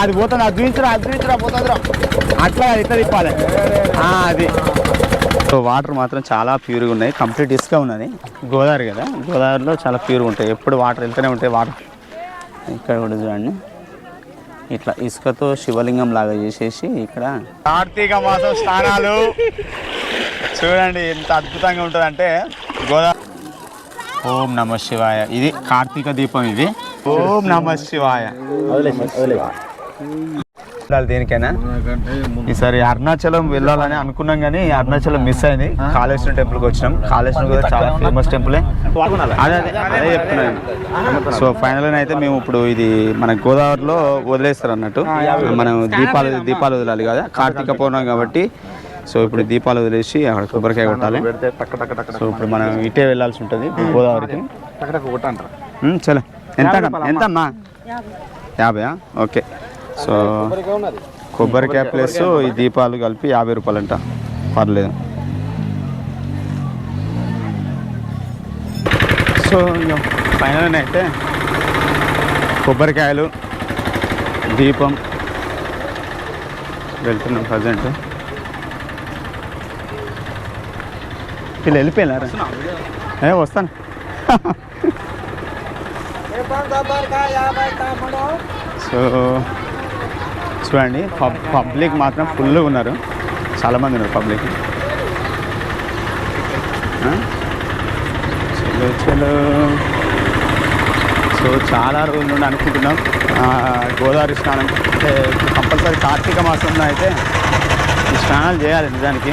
అది పోతుంది అది చూపించరా అది చూపించరా పోతుందిరా. అట్లా ఇట్లా తిప్పాలి? అది. సో వాటర్ మాత్రం చాలా ప్యూర్గా ఉన్నాయి. కంప్లీట్ ఇసుక ఉన్నది. గోదావరి కదా? గోదావరిలో చాలా ప్యూర్గా ఉంటాయి. ఎప్పుడు వాటర్ వెళ్తూనే ఉంటాయి. వాటర్. ఇక్కడ కూడా చూడండి. ఇట్లా ఇసుకతో శివలింగం లాగా చేసేసి ఇక్కడ కార్తీక మాసం స్నానాలు. చూడండి ఎంత అద్భుతంగా ఉంటుందంటే గోదావరి ఓం నమ శివాయ. ఇది కార్తీక దీపం ఇది. ఓం నమ శివాయ. దేనికైనా. ఈసారి అరుణాచలం వెళ్ళాలని అనుకున్నాం కానీ అరుణాచలం మిస్ అయింది. కాళేశ్వరం టెంపుల్కి వచ్చినాం. కాళేశ్వరం కూడా చాలా ఫేమస్ టెంపులే అదే అదే చెప్తున్నాను. సో ఫైనల్ అయితే మేము ఇప్పుడు ఇది మన గోదావరిలో వదిలేస్తారు అన్నట్టు. మనం దీపాలు దీపాలు వదలాలి కదా. కార్తీక పౌర్ణం కాబట్టి సో ఇప్పుడు దీపాలు వదిలేసి అక్కడ కొబ్బరికాయ కొట్టాలి. సో ఇప్పుడు మనం ఇటే వెళ్ళాల్సి ఉంటుంది గోదావరికి. చలో. ఎంత ఎంత అమ్మా. యాభయా ఓకే. సో కొబ్బరికాయ ప్లస్ ఈ దీపాలు కలిపి యాభై రూపాయలంట. పర్లేదు. సో ఫైనల్ అయితే. కొబ్బరికాయలు దీపం. వెళ్తున్నాం ప్రజెంట్ వీళ్ళు వెళ్ళిపోయినారా? ఏ వస్తాను. సో చూడండి పబ్ పబ్లిక్ మాత్రం ఫుల్గా ఉన్నారు. చాలామంది ఉన్నారు పబ్లిక్? చలో చలో. సో చాలా రోజుల నుండి అనుకుంటున్నాం. గోదావరి స్నానం. అంటే కంపల్సరీ కార్తీక మాసంలో అయితే స్నానాలు చేయాలి నిజానికి.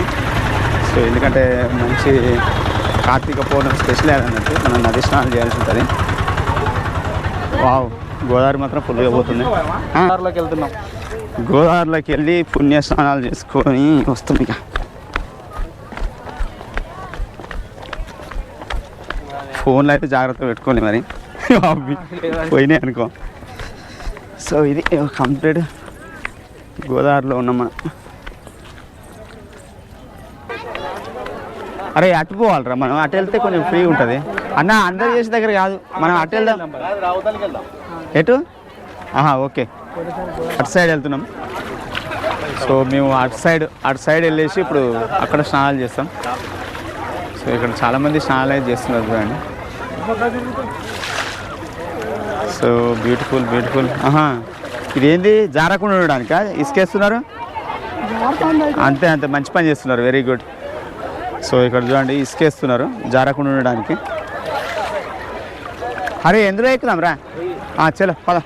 సో ఎందుకంటే మంచి కార్తీక పౌర్ణమి స్పెషల్ అన్నట్టు మనం నది స్నానం చేయాల్సి ఉంటుంది. వావ్ గోదావరి మాత్రం ఫుల్గా పోతుంది. ఆ? కారులోకి వెళ్తున్నాం. గోదావరిలోకి వెళ్ళి పుణ్య స్నానాలు చేసుకొని వస్తుంది ఇక. ఫోన్లో అయితే జాగ్రత్త పెట్టుకోండి మరి. పోయినాయి అనుకో. సో ఇది కంప్లీట్ గోదావరిలో ఉన్నాం మనం అరే అటు పోవాలరా. మనం అటు వెళ్తే కొంచెం ఫ్రీ ఉంటుంది. అన్న అందరు చేసే దగ్గర కాదు. మనం అటు వెళ్దాం. ఎటు? ఆహా ఓకే. అటు సైడ్ వెళ్తున్నాం. సో మేము అటు సైడ్ అటు సైడ్ వెళ్ళేసి ఇప్పుడు అక్కడ స్నానాలు చేస్తాం. సో ఇక్కడ చాలామంది స్నానాలు అయితే చేస్తున్నారు చూడండి. సో బ్యూటిఫుల్ బ్యూటిఫుల్ ఆహా. ఇదేంది? జారకుండా ఉండడానికా? ఇసుకేస్తున్నారు? అంతే అంతే. మంచి పని చేస్తున్నారు. వెరీ గుడ్ సో ఇక్కడ చూడండి ఇసుకేస్తున్నారు జారకుండా ఉండడానికి. అరే ఎందులో ఎక్కుదాం రా? చలో పద.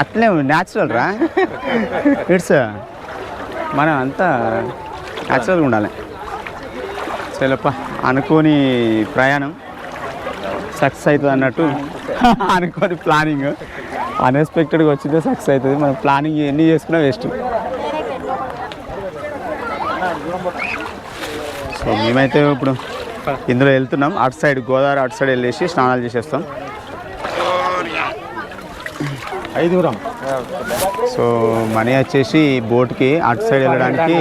అట్లే న్యాచురల్ రా. ఇట్స్ మనం అంతా న్యాచురల్గా ఉండాలి. చలోప్ప అనుకోని ప్రయాణం సక్సెస్ అవుతుంది అన్నట్టు. అనుకోని ప్లానింగ్. అన్ఎక్స్పెక్టెడ్గా వచ్చిందే సక్సెస్ అవుతుంది. మనం ప్లానింగ్ ఎన్ని చేసుకున్నా వేస్ట్. సో మేమైతే ఇప్పుడు ఇందులో వెళ్తున్నాం. అటు సైడ్ గోదావరి అటు సైడ్ వెళ్ళేసి స్నానాలు చేసేస్తాం. ఐదుగురం. సో మనీ వచ్చేసి బోట్కి అటు సైడ్ వెళ్ళడానికి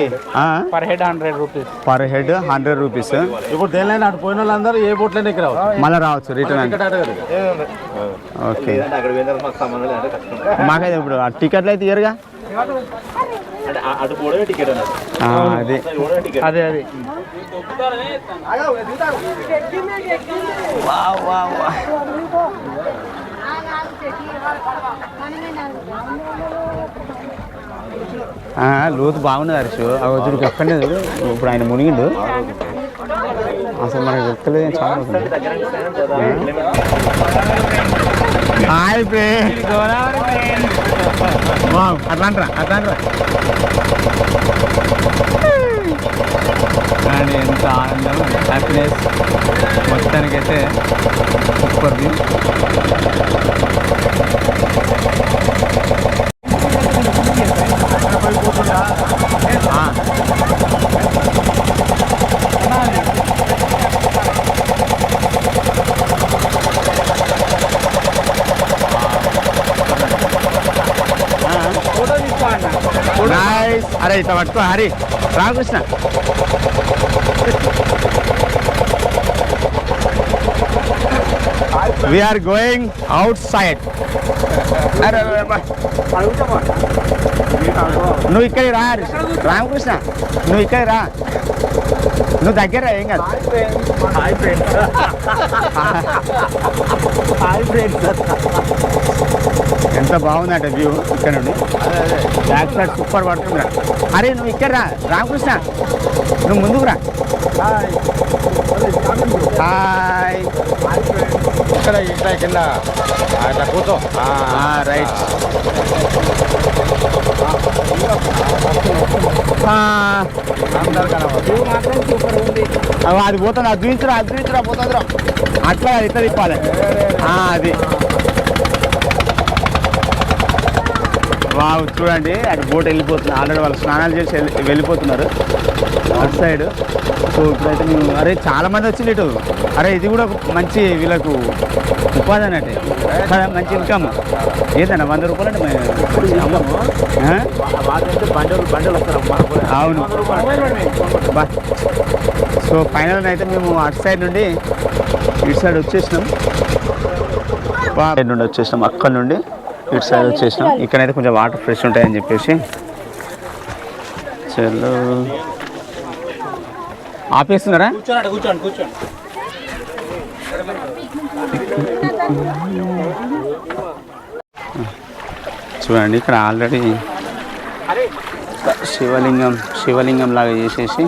per head hundred rupees per head hundred rupees ఇప్పుడు దేనిలైనా అటు పోయిన వాళ్ళందరూ ఏ బోట్లైనా ఇక్కడ మళ్ళీ రావచ్చు రిటర్న్ అంటే ఓకే మాకైతే ఇప్పుడు ఆ టికెట్లు అయితే ఇయర్గా అదే. అదే అదే. ఆ, లోతు బాగున్నది హరీష్. ఆ అక్కడనే చూడు. ఇప్పుడు ఆయన మునిగిండు. అసలు మనకు వ్యక్తులేదు చాలా హాయ్ ఫ్రెండ్ అట్లాంట్రా అట్లాంట్రా అండ్ ఎంత ఆనందం హ్యాపీనెస్ మొత్తానికైతే సూపర్ వ్యూ అరే ఇట్లా పట్టుకో హరి. రాకృష్ణ వీఆర్ గోయింగ్ అవుట్ సైడ్ నువ్వు ఇక్కడికి రా రామకృష్ణ నువ్వు ఇక్కడికి రా. నువ్వు దగ్గర ఏం కాదు. హాయ్ ఫ్రెండ్స్ హాయ్ ఫ్రెండ్స్ ఎంత బాగుందంటే వ్యూ ఇక్కడ నుండి. బ్యాక్ సైడ్ సూపర్ పడుతుందిరా అరే నువ్వు ఇక్కడ రా. రామకృష్ణ నువ్వు ముందుకు రా. హాయ్ హాయ్ ఇక్కడ ఇట్లా కింద అట్లా కూర్చో. రైట్ అందరు కనబడు మాత్రం సూపర్ ఉంది. అది పోతుంది? అది చూపించరా అది చూపించరా పోతుందిరా అట్లా ఇట్లా తిప్పాలి? అది వావ్ చూడండి అటు బోట్ వెళ్ళిపోతుంది. ఆల్రెడీ వాళ్ళు స్నానాలు చేసి వెళ్ళి- వెళ్ళిపోతున్నారు. అటు సైడ్. సో ఇప్పుడైతే మేము అరే చాలా మంది వచ్చింది ఇటు. అరే ఇది కూడా మంచి వీళ్ళకు ఉపాధి అన్నట్టు. మంచి ఇన్కమ్. ఏదన్నా వంద రూపాయలు అంటే అవును. బా. సో ఫైనల్ అయితే మేము అటు సైడ్ నుండి ఇటు సైడ్ వచ్చేసినాం. నుండి వచ్చేసినాం. అక్కడ నుండి ఇటు సైడ్ వచ్చేసినాం. ఇక్కడైతే కొంచెం వాటర్ ఫ్రెష్ ఉంటాయని చెప్పేసి. చలో. ఆపేస్తున్నారా? చూడండి ఇక్కడ ఆల్రెడీ శివలింగం శివలింగం లాగా చేసేసి.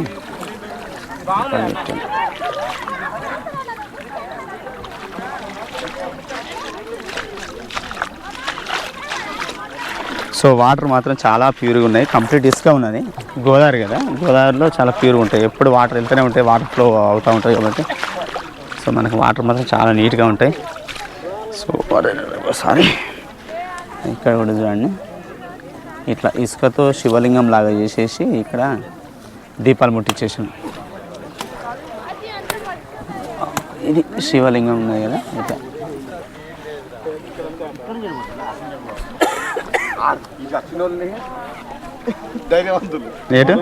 సో వాటర్ మాత్రం చాలా ప్యూర్గా ఉన్నాయి. కంప్లీట్ ఇసుక ఉన్నది. గోదావరి కదా? గోదావరిలో చాలా ప్యూర్గా ఉంటాయి. ఎప్పుడు వాటర్ వెళ్తూనే ఉంటాయి. వాటర్ ఫ్లో అవుతూ ఉంటాయి కాబట్టి. సో మనకు వాటర్ మాత్రం చాలా నీట్గా ఉంటాయి. సో ఒకసారి ఇక్కడ కూడా చూడండి. ఇట్లా ఇసుకతో శివలింగం లాగా చేసేసి ఇక్కడ దీపాలు ముట్టించేసాను ఇది శివలింగం ఉన్నాయి కదా? ఇట్లా. ఏటు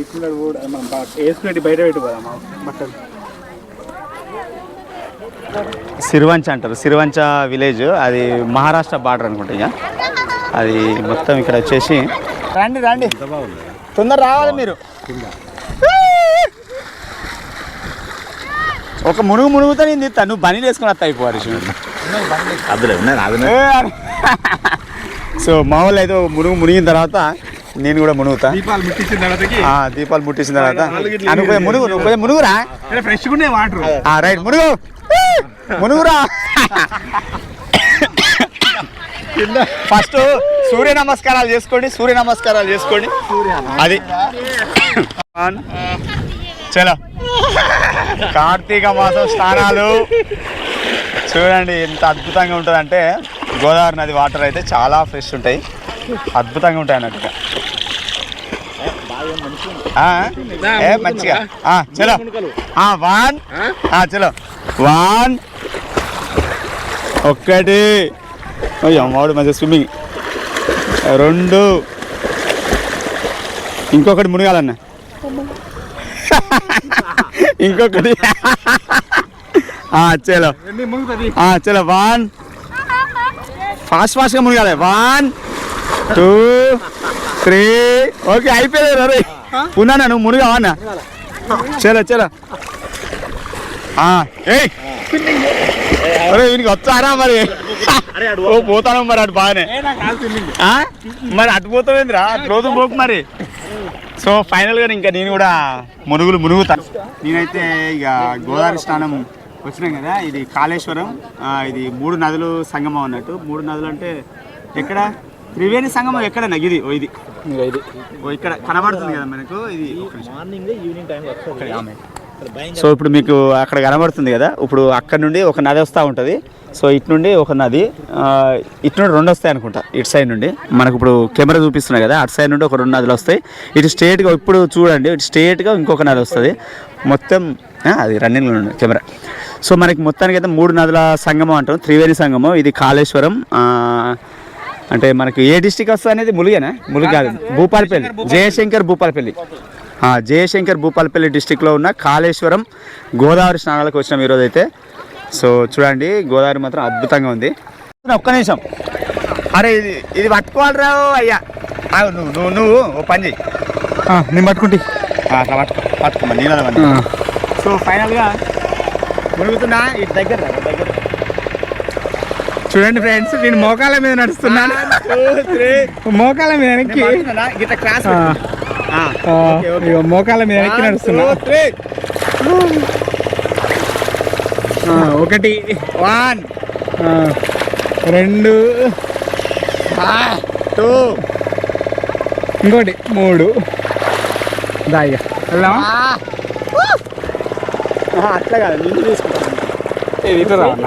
ఇచ్చినాడు కూడా బయట బట్టలు సిరివంచ అంటారు సిరివంచ విలేజ్ అది మహారాష్ట్ర బార్డర్ అనుకుంటా ఇక. అది మొత్తం ఇక్కడ వచ్చేసి రండి రండి. తొందర రావాలి మీరు. ఒక మునుగు మునుగుతా నేను తీస్తా నువ్వు బనీ వేసుకుని వస్తా అయిపోవాలి సో మా వాళ్ళు అయితే మునుగు మునిగిన తర్వాత నేను కూడా మునుగుతా. దీపాలు ముట్టించిన తర్వాతకి ఆ, దీపాలు ముట్టించిన తర్వాత కొంచెం మునుగు నువ్వు మునుగురా? ఉన్నాయి వాటర్. ఆ, రైట్ మునుగు. మునుగురా? ఫస్ట్ సూర్య నమస్కారాలు చేసుకోండి సూర్య నమస్కారాలు చేసుకోండి. అది. చలో. కార్తీక మాసం స్నానాలు. చూడండి ఎంత అద్భుతంగా ఉంటుందంటే గోదావరి నది వాటర్ అయితే చాలా ఫ్రెష్ ఉంటాయి. అద్భుతంగా ఉంటాయి అన్నట్టుగా. ఏ మంచిగా. చలో. వన్ చలో. వన్ ఒక్కటి. అమ్మవాడు మంచిగా స్విమ్మింగ్ రెండు. ఇంకొకటి మునగాలన్న. ఇంకొకటి. చలో. చలో. వన్ ఫాస్ట్ ఫాస్ట్గా మునగాలి. One two three. ఓకే అయిపోయింది అరే ఉన్నానా నువ్వు మునిగా అన్న? చలో చలో అరే వీనికి వచ్చారా మరి? ఓ పోతాను మరి అటు బాగానే. ఆ? మరి అటు పోతావేంద్రా అటు రోజు పోకు మరి. సో ఫైనల్గా ఇంకా నేను కూడా మునుగులు మునుగుతాను నేనైతే ఇక గోదావరి స్నానం వచ్చినాం కదా ఇది కాళేశ్వరం. ఇది మూడు నదులు సంగమం అన్నట్టు. మూడు నదులు అంటే ఎక్కడ? త్రివేణి సంగమం ఎక్కడ ఇది ఓ ఇది. ఓ ఇక్కడ కనబడుతుంది కదా మనకు. ఇది మార్నింగ్ ఈవినింగ్ టైం. సో ఇప్పుడు మీకు అక్కడ కనబడుతుంది కదా ఇప్పుడు అక్కడ నుండి ఒక నది వస్తూ ఉంటుంది. సో ఇటు నుండి ఒక నది ఇటు నుండి రెండు వస్తాయి అనుకుంటా ఇటు సైడ్ నుండి. మనకు ఇప్పుడు కెమెరా చూపిస్తున్నాయి కదా అటు సైడ్ నుండి ఒక రెండు నదులు వస్తాయి. ఇటు స్ట్రేట్గా ఇప్పుడు చూడండి ఇటు స్ట్రేట్గా ఇంకొక నది వస్తుంది. మొత్తం అది రన్నింగ్లో కెమెరా. సో మనకి మొత్తానికి అయితే మూడు నదుల సంగమం అంటాం త్రివేణి సంగమం ఇది కాళేశ్వరం అంటే మనకి ఏ డిస్టిక్ వస్తుంది అనేది ములుగేనా? ములుగు కాదు. భూపాలపల్లి. జయశంకర్ భూపాలపల్లి. జయశంకర్ భూపాలపల్లి. డిస్టిక్లో ఉన్న కాళేశ్వరం గోదావరి స్నానాలకు వచ్చినాం ఈరోజు అయితే. సో చూడండి గోదావరి మాత్రం అద్భుతంగా ఉంది. ఒక్క నిమిషం. అరే ఇది ఇది పట్టుకోవాలి రావు అయ్యా. నువ్వు నువ్వు నువ్వు ఓ పని చెయ్యి నేను పట్టుకుంటే. ఆ, అట్లా పట్టుకో పట్టుకోమా నీళ్ళ సో ఫైనల్గా మునుగుతున్నా ఇటు దగ్గర దగ్గర చూడండి ఫ్రెండ్స్ నేను మోకాల మీద నడుస్తున్నాను. మోకాల మీద వెనక్కి మోకాల మీద వెనక్కి నడుస్తున్నా. ఒకటి. వన్. రెండు. టూ. ఇంకోటి మూడు. దాయిగా వెళ్దామా? అట్లా కాదు నీళ్ళు తీసుకుంటాను. ఇది ఇటు రా అన్న.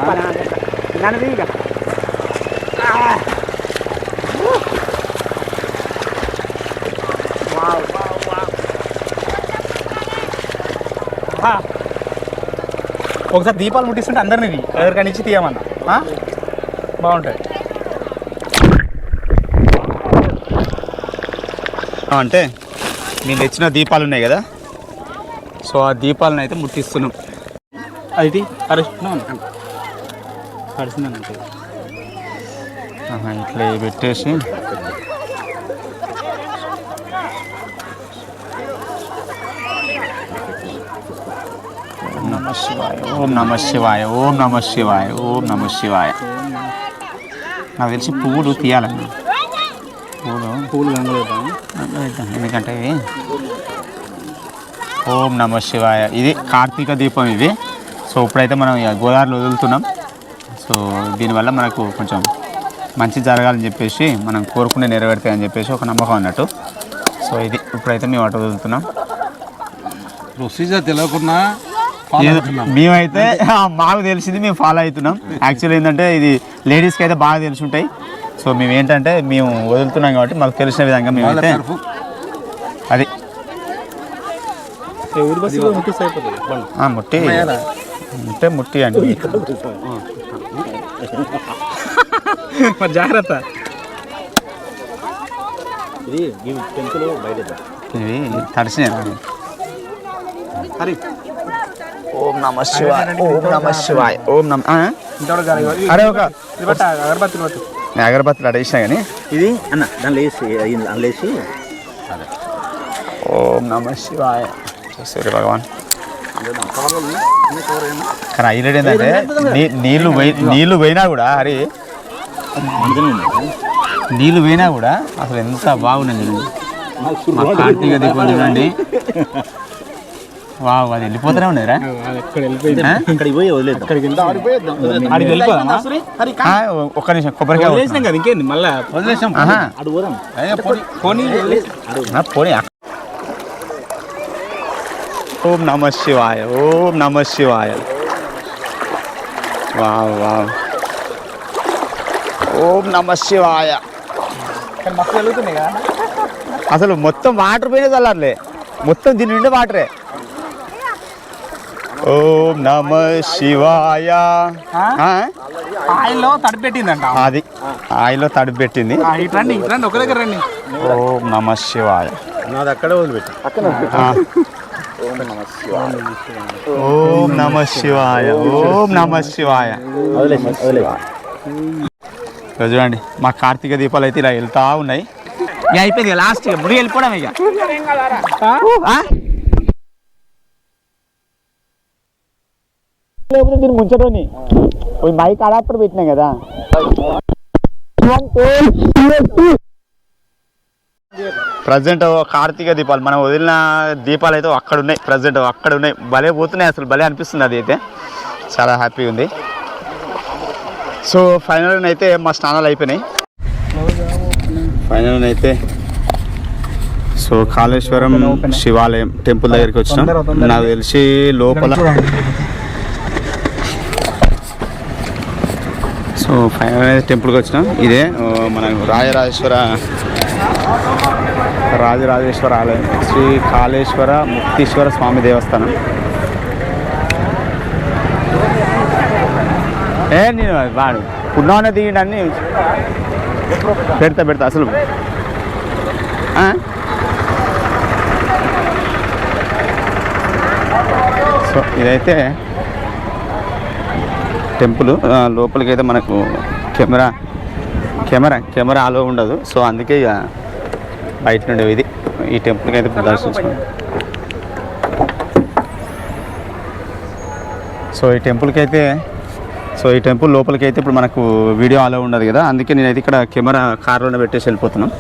ఆ. ఒకసారి దీపాలు ముట్టిస్తుంటే అందరినీ ఎవరికైనా ఇచ్చి తీయమన్నా. ఆ? బాగుంటుంది అంటే మేము తెచ్చిన దీపాలు ఉన్నాయి కదా? సో ఆ దీపాలను అయితే ముట్టిస్తున్నాం. అది ఆహా, ఇట్లా పెట్టేసి. నమ శివాయ ఓం నమ శివాయ ఓం నమ శివాయ ఓం నమ శివాయ. నాకు తెలిసి పువ్వులు పువ్వులు పూలు వేద్దాం. ఎందుకంటే ఓం నమ శివాయ. ఇది కార్తీక దీపం ఇది. సో ఇప్పుడైతే మనం గోదావరిలో వదులుతున్నాం. సో దీనివల్ల మనకు కొంచెం మంచి జరగాలని చెప్పేసి మనం కోరుకునే నెరవేరుతాయని చెప్పేసి ఒక నమ్మకం అన్నట్టు. సో ఇది ఇప్పుడైతే మేము అటు వదులుతున్నాం. ప్రొసీజర్ తెలియకుండా. మేమైతే మాకు తెలిసింది మేము ఫాలో అవుతున్నాం. యాక్చువల్లీ ఏంటంటే ఇది లేడీస్కి అయితే బాగా తెలిసి ఉంటాయి సో మేము ఏంటంటే మేము వదులుతున్నాం కాబట్టి మాకు తెలిసిన విధంగా మేమైతే అది ముట్టి అంటే ముట్టి. అండి. మరి జాగ్రత్త. ఇవి తడిసినాయి ఓం నమ శివాయ ఓం నమ శివాయ ఓం నమ అరే ఒక ఇది పట్టు, అగరబత్తులు అడేసినా కానీ ఇది అన్న దానిలో వేసి అందులో వేసి ఓం నమ శివాయ. సూర్య భగవాన్. కానీ హైలైట్ ఏంటంటే నీ- నీళ్ళు పోయి నీళ్ళు పోయినా కూడా హరి నీళ్ళు పోయినా కూడా అసలు ఎంత బాగున్నది. మా కార్తీక దీపం చూడండి. వావ్ అది వెళ్ళిపోతూనే ఉన్నదిరా అది ఎక్కడ వెళ్ళిపోయింది ఆ? ఓం నమ శివాయ ఓం నమ శివాయ. Wow wow. ఓం నమ శివాయ. అసలు మొత్తం వాటర్ పోయినా చల్లారులే. మొత్తం దీని నిండా వాటరే. ఓం నమ శివాయ? ఆయిల్లో తడిపెట్టిందంట. అది ఆయిలో తడిపి పెట్టింది ఆ, ఇటు రండి రండి ఒక దగ్గర రండి. ఓం నమ శివాయ. నాది అక్కడే వదిలిపెట్టి. ఆ. ఓం నమ శివాయ ఓం నమ శివాయ చూడండి మా కార్తీక దీపాలు అయితే ఇలా వెళ్తా ఉన్నాయి ఇక అయిపోయింది లాస్ట్ ఇక ముడి వెళ్ళిపోవడం ఇక ఆ? లేకపోతే దీన్ని ముంచటోని ఓ మైక్ అడాప్టర్ పెట్టినాం కదా ప్రజెంట్ కార్తీక దీపాలు. మనం వదిలిన దీపాలు అయితే అక్కడ ఉన్నాయి ప్రజెంట్ అక్కడ ఉన్నాయి భలే పోతున్నాయి అసలు. భలే అనిపిస్తుంది అది అయితే. చాలా హ్యాపీగా ఉంది. సో ఫైనల్ అయితే మా స్నానాలు అయిపోయినాయి. ఫైనల్ అయితే సో కాళేశ్వరం శివాలయం టెంపుల్ దగ్గరికి వచ్చినాం. నాకు తెలిసి లోపల సో ఫైనల్ అయితే టెంపుల్కి వచ్చినాం. ఇదే మన రాజరాజేశ్వర రాజరాజేశ్వర ఆలయం. శ్రీ కాళేశ్వర ముక్తీశ్వర స్వామి దేవస్థానం. ఏ నేను వాడు పున్నాన దిగిండి పెడతా పెడతా అసలు. సో ఇదైతే టెంపుల్. లోపలికైతే మనకు కెమెరా కెమెరా కెమెరా అలో ఉండదు. సో అందుకే ఇక బయట నుండి ఇది. ఈ టెంపుల్కి అయితే దర్శించుకున్నాం. సో ఈ టెంపుల్కి అయితే సో ఈ టెంపుల్ లోపలికి అయితే ఇప్పుడు మనకు వీడియో అలో ఉండదు కదా? అందుకే నేనైతే ఇక్కడ కెమెరా కార్లోనే పెట్టేసి వెళ్ళిపోతున్నాం.